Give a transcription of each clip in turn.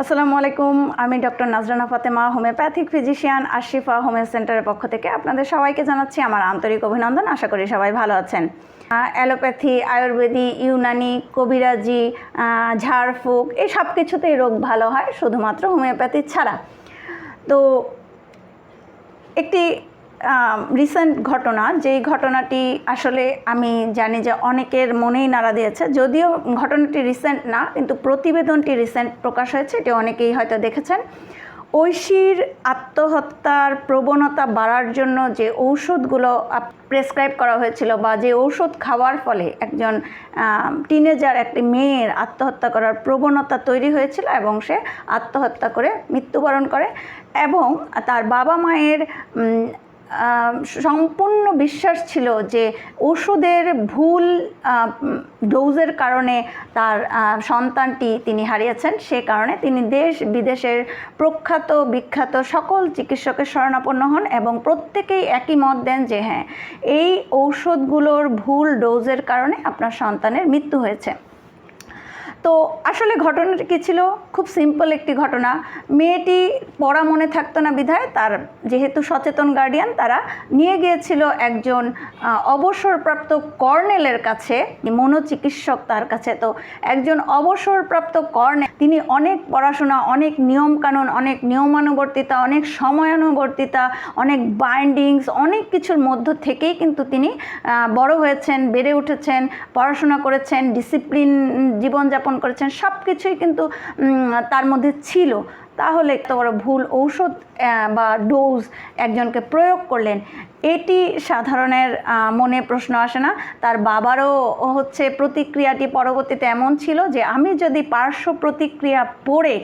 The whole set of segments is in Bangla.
আসসালামু আলাইকুম, আমি doctor Nazrana Fatema, homeopathic physician Ashifa homeo সেন্টারের পক্ষ থেকে আপনাদের সবাইকে জানাচ্ছি আমার আন্তরিক অভিনন্দন, আশা করি সবাই ভালো আছেন। অ্যালোপ্যাথি, আয়ুর্বেদি, ইউনানি, কবিরাজি ঝাড়ফুঁক, এই সব কিছুতেই রোগ ভালো হয়, শুধুমাত্র হোমিওপ্যাথি ছাড়া। তো একটি রিসেন্ট ঘটনা, যেই ঘটনাটি আসলে আমি জানি যে অনেকের মনেই নাড়া দিয়েছে, যদিও ঘটনাটি রিসেন্ট না, কিন্তু প্রতিবেদনটি রিসেন্ট প্রকাশ হয়েছে, এটি অনেকেই হয়তো দেখেছেন। ঐশীর আত্মহত্যার প্রবণতা বাড়ার জন্য যে ঔষধগুলো প্রেসক্রাইব করা হয়েছিল বা যে ঔষধ খাওয়ার ফলে একজন টিনেজার একটি মেয়ের আত্মহত্যা করার প্রবণতা তৈরি হয়েছিল এবং সে আত্মহত্যা করে মৃত্যুবরণ করে এবং তার বাবা মায়ের সম্পূর্ণ বিশ্বাস ছিল যে ওষুধের ভুল ডোজের কারণে তার সন্তানটি তিনি হারিয়েছেন। সে কারণে তিনি দেশ, বিদেশের প্রখ্যাত, বিখ্যাত সকল চিকিৎসকের শরণাপন্ন হন এবং প্রত্যেকেই একই মত দেন যে হ্যাঁ এই ঔষধগুলোর ভুল, ডোজের কারণে আপনার সন্তানের মৃত্যু হয়েছে। তো আসলে ঘটনাটা কী ছিল? খুব সিম্পল একটি ঘটনা। মেয়েটি পড়া মনে থাকতো না বিধায় তার যেহেতু সচেতন গার্ডিয়ান তারা নিয়ে গিয়েছিল একজন অবসরপ্রাপ্ত কর্নেলের কাছে মনোচিকিৎসক তার কাছে। তো একজন অবসরপ্রাপ্ত কর্নেল, তিনি অনেক পড়াশোনা, অনেক নিয়মকানুন, অনেক নিয়মানুবর্তিতা, অনেক সময়ানুবর্তিতা, অনেক বাইন্ডিংস অনেক কিছুর মধ্য থেকেই কিন্তু তিনি বড় হয়েছেন, বেড়ে উঠেছেন, পড়াশোনা করেছেন ডিসিপ্লিন জীবনযাপন করেছেন সব কিছুই কিন্তু তার মধ্যে ছিল। তাহলে এত বড় ভুল ঔষধ বা ডোজ একজনকে প্রয়োগ করলেন, এটি সাধারণের মনে প্রশ্ন আসে না। তার বাবারও হচ্ছে প্রতিক্রিয়াটি পরবর্তীতে এমন ছিল যে, আমি যদি পার্শ্ব প্রতিক্রিয়া পড়ে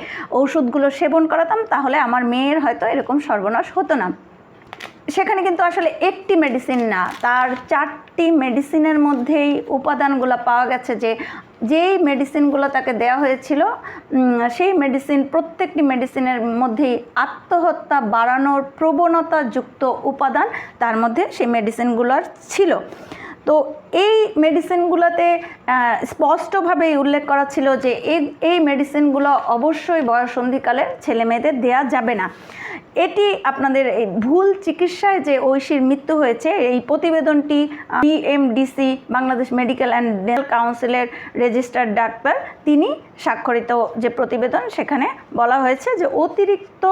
ওষুধগুলো সেবন করাতাম, তাহলে আমার মেয়ের হয়তো এরকম সর্বনাশ হতো না। সেখানে কিন্তু আসলে একটি মেডিসিন না, তার চারটি মেডিসিনের মধ্যেই উপাদানগুলো পাওয়া গেছে যে, যেই মেডিসিনগুলো তাকে দেওয়া হয়েছিল সেই মেডিসিন প্রত্যেকটি মেডিসিনের মধ্যেই আত্মহত্যা বাড়ানোর প্রবণতাযুক্ত উপাদান তার মধ্যে সেই মেডিসিনগুলোর ছিল। তো এই মেডিসিনগুলোতে স্পষ্টভাবেই উল্লেখ করা ছিল যে এই মেডিসিনগুলো অবশ্যই বয়সন্ধিকালে ছেলে মেয়েদের দেওয়া যাবে না। এটি আপনাদের এই ভুল চিকিৎসায় যে ঐশীর মৃত্যু হয়েছে, এই প্রতিবেদনটি BMDC Bangladesh medical and dental কাউন্সিলের রেজিস্টার্ড ডাক্তার, তিনি স্বাক্ষরিত যে প্রতিবেদন, সেখানে বলা হয়েছে যে অতিরিক্ত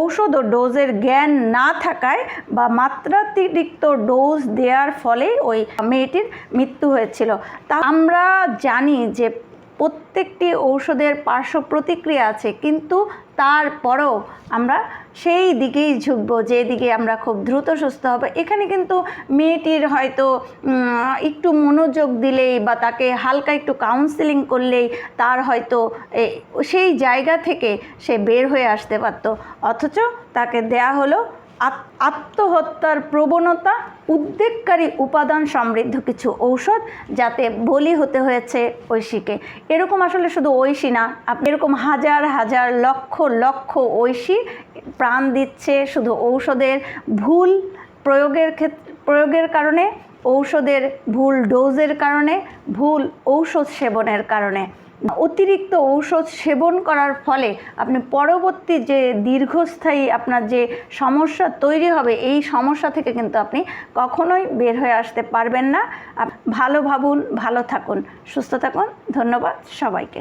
ঔষধ ও ডোজের জ্ঞান না থাকায় বা মাত্রাতিরিক্ত ডোজ দেওয়ার ফলে ওই মেয়েটির মৃত্যু হয়েছিল। তা আমরা জানি যে প্রত্যেকটি ঔষধের পার্শ্ব প্রতিক্রিয়া আছে, কিন্তু তারপরেও আমরা সেই দিকেই ঝুঁকবো যেদিকে আমরা খুব দ্রুত সুস্থ হবে। এখানে কিন্তু মেয়েটির হয়তো একটু মনোযোগ দিলেই বা তাকে হালকা একটু কাউন্সিলিং করলেই তার হয়তো সেই জায়গা থেকে সে বের হয়ে আসতে পারত। অথচ তাকে দেয়া হলো আত্মহত্যার প্রবণতা, উদ্বেগকারী উপাদান সমৃদ্ধ কিছু ঔষধ যাতে বলি হতে হয়েছে ঐশীকে। এরকম আসলে শুধু ঐশী না এরকম হাজার হাজার, লক্ষ লক্ষ ঐশী প্রাণ দিচ্ছে শুধু ঔষধের ভুল প্রয়োগের ক্ষেত্রে প্রয়োগের কারণে, ঔষধের ভুল ডোজের কারণে, ভুল ঔষধ সেবনের কারণে। অতিরিক্ত ঔষধ সেবন করার ফলে আপনি পরবর্তী যে দীর্ঘস্থায়ী আপনার যে সমস্যা তৈরি হবে, এই সমস্যা থেকে কিন্তু আপনি কখনোই বের হয়ে আসতে পারবেন না। ভালো ভাবুন, ভালো থাকুন। সুস্থ থাকুন। ধন্যবাদ সবাইকে।